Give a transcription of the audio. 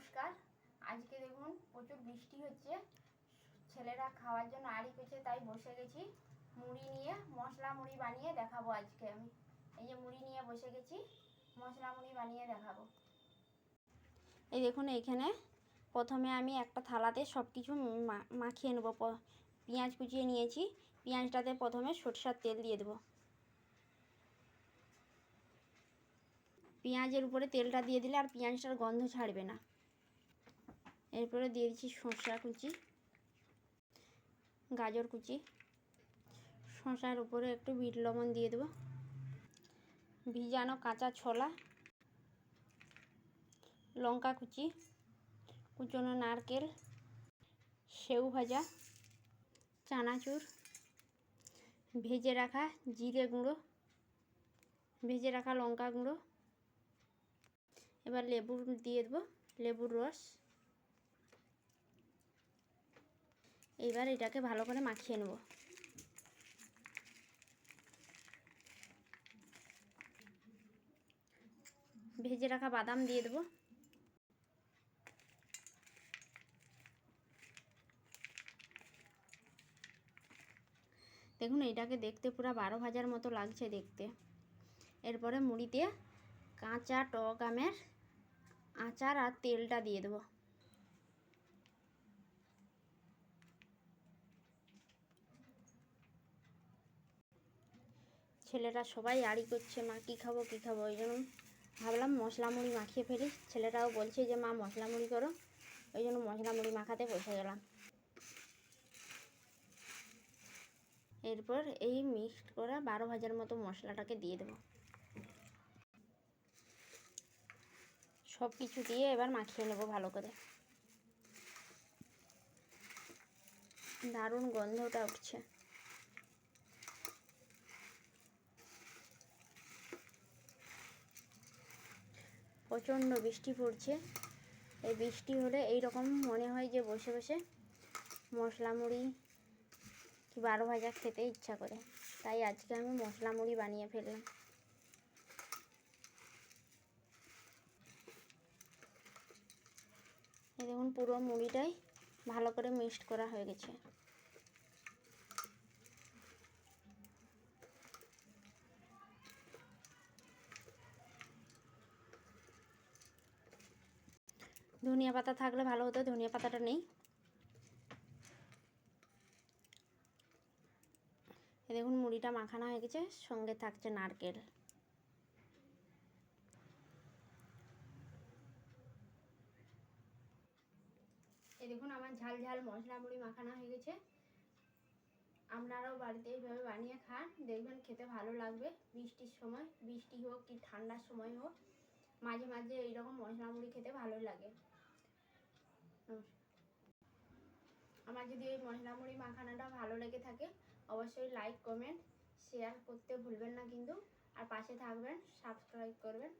নমস্কার। আজকে দেখুন, প্রচুর বৃষ্টি হচ্ছে। ছেলেরা খাওয়ার জন্য আড়ি পেছে, তাই বসে গেছি। মুড়ি নিয়ে, মশলা মুড়ি বানিয়ে দেখাবো আজকে আমি। এই যে মুড়ি নিয়ে বসে গেছি, মশলা মুড়ি বানিয়ে দেখাবো। এই দেখুন এইখানে প্রথমে আমি একটা থালাতে সব কিছু মাখিয়ে নেব। পেঁয়াজ কুচিয়ে নিয়েছি। পেঁয়াজটাতে প্রথমে সরষার তেল দিয়ে দেবো। পেঁয়াজের উপরে তেলটা দিয়ে দিলে আর পেঁয়াজটার গন্ধ ছাড়বে না। এরপরে দিয়ে দিচ্ছি শসা কুচি, গাজর কুচি। শসার উপরে একটু বিট লবণ দিয়ে দেবো। ভিজানো কাঁচা ছোলা, লঙ্কা কুচি, কুচনো নারকেল, সেউ ভাজা, চানাচুর, ভেজে রাখা জিরে গুঁড়ো, ভেজে রাখা লঙ্কা গুঁড়ো। এবার লেবু দিয়ে দেবো, লেবুর রস। এবার এটাকে ভালো করে মাখিয়ে নেব। ভেজে রাখা বাদাম দিয়ে দেবো। দেখুন, এটাকে দেখতে পুরো বারো ভাজার মতো লাগছে দেখতে। এরপরে মুড়িতে কাঁচা টক আমের আচার আর তেলটা দিয়ে দেবো। ছেলেরা সবাই আড়ি করছে, মা, কী খাব কী খাব? ওই জন্য ভাবলাম মশলা মুড়ি মাখিয়ে ফেলি। ছেলেরাও বলছে যে, মা, মশলা মুড়ি করো। ওই জন্য মশলা মুড়ি মাখাতে বসে গেলাম। এরপর এই মিক্সড করা বারো ভাজার মতো মশলাটাকে দিয়ে দেবো। সব কিছু দিয়ে এবার মাখিয়ে নেব ভালো করে। দারুণ গন্ধটা উঠছে। প্রচণ্ড বৃষ্টি পড়ছে। এই বৃষ্টি হলে এই রকম মনে হয় যে বসে বসে মশলা মুড়ি কি বারো ভাজা খেতে ইচ্ছা করে। তাই আজকে আমি মশলা মুড়ি বানিয়ে ফেললাম। দেখুন পুরো মুড়িটাই ভালো করে মিক্সড করা হয়ে গেছে। ধনিয়া পাতা থাকলে ভালো হতো, ধনিয়া পাতাটা নেই। দেখুন, মুড়িটা মাখানো হয়ে গেছে, সঙ্গে থাকছে নারকেল। এই দেখুন, আমার ঝাল ঝাল মশলা মুড়ি মাখানো হয়ে গেছে। আপনারাও বাড়িতে এইভাবে বানিয়ে খান, দেখবেন খেতে ভালো লাগবে। বৃষ্টির সময়, বৃষ্টি হোক কি ঠান্ডার সময় হোক, মাঝে মাঝে এইরকম মশলা মুড়ি খেতে ভালো লাগে। আমার যদি এই মশলা মুড়ি মাখানাটা ভালো লেগে থাকে, অবশ্যই লাইক কমেন্ট শেয়ার করতে ভুলবেন না কিন্তু। আর পাশে থাকবেন সাবস্ক্রাইব করবেন।